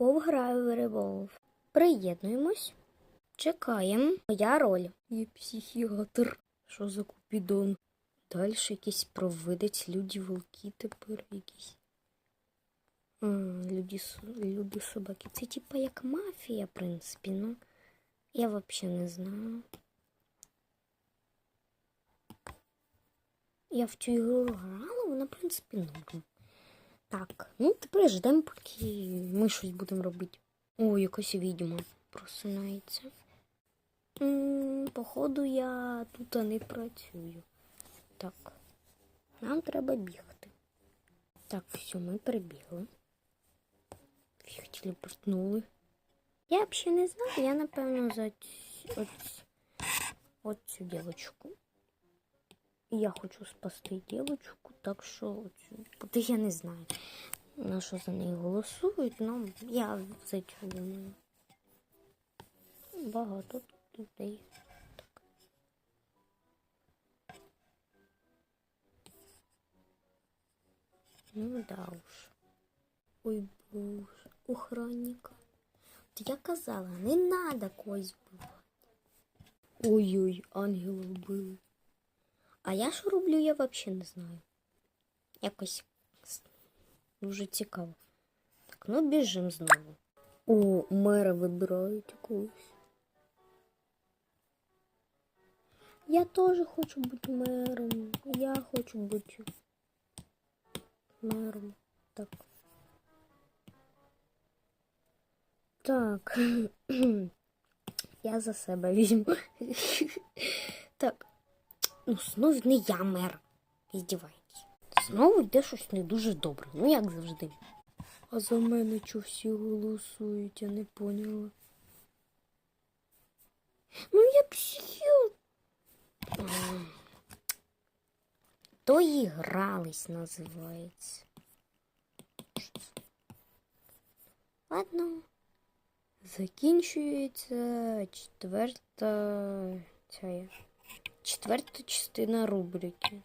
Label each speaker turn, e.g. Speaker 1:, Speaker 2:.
Speaker 1: Вов в риболов. Приєднуємось. Чекаємо. Моя роль. Є психіатр. Що за купідон? Далі якийсь провидець, люди волки тепер якісь. А, люди, люди собаки. Це типа як мафія, в принципі, ну. Я взагалі не знаю. Я в цю ігру грала, вона, в принципі, норм. Так, ну тепер ждемо, поки ми щось будемо робити. О, якась відьма просинається. Походу, я тут не працюю. Так, нам треба бігти. Так, все, ми прибігли. Фіг телепортнули. Я взагалі не знаю, я напевно за цю дівчинку. І Я хочу спасти дівчинку, так що оцю- я не знаю, на що за неї голосують, але я за цю думаю. Багато тут людей. Ну да уж. Ой, боже, охранника. От я казала, не надо когось вбивати. Ой-ой, ангела вбили. А я що роблю, я взагалі не знаю. Якось с- дуже цікаво. Так, ну біжим знову. О, мера вибирають якогось. Я теж хочу бути мером. Я хочу бути мером. Так. Так. Я за себе візьму. Так. Ну, знов не я мер. Іздіваєтесь. Знову йде щось не дуже добре. Ну, як завжди. А за мене чого всі голосують, я не поняла. Ну, я психіо. То і грались називається. Ладно. Закінчується четверта. Ця. Четверта частина рубрики.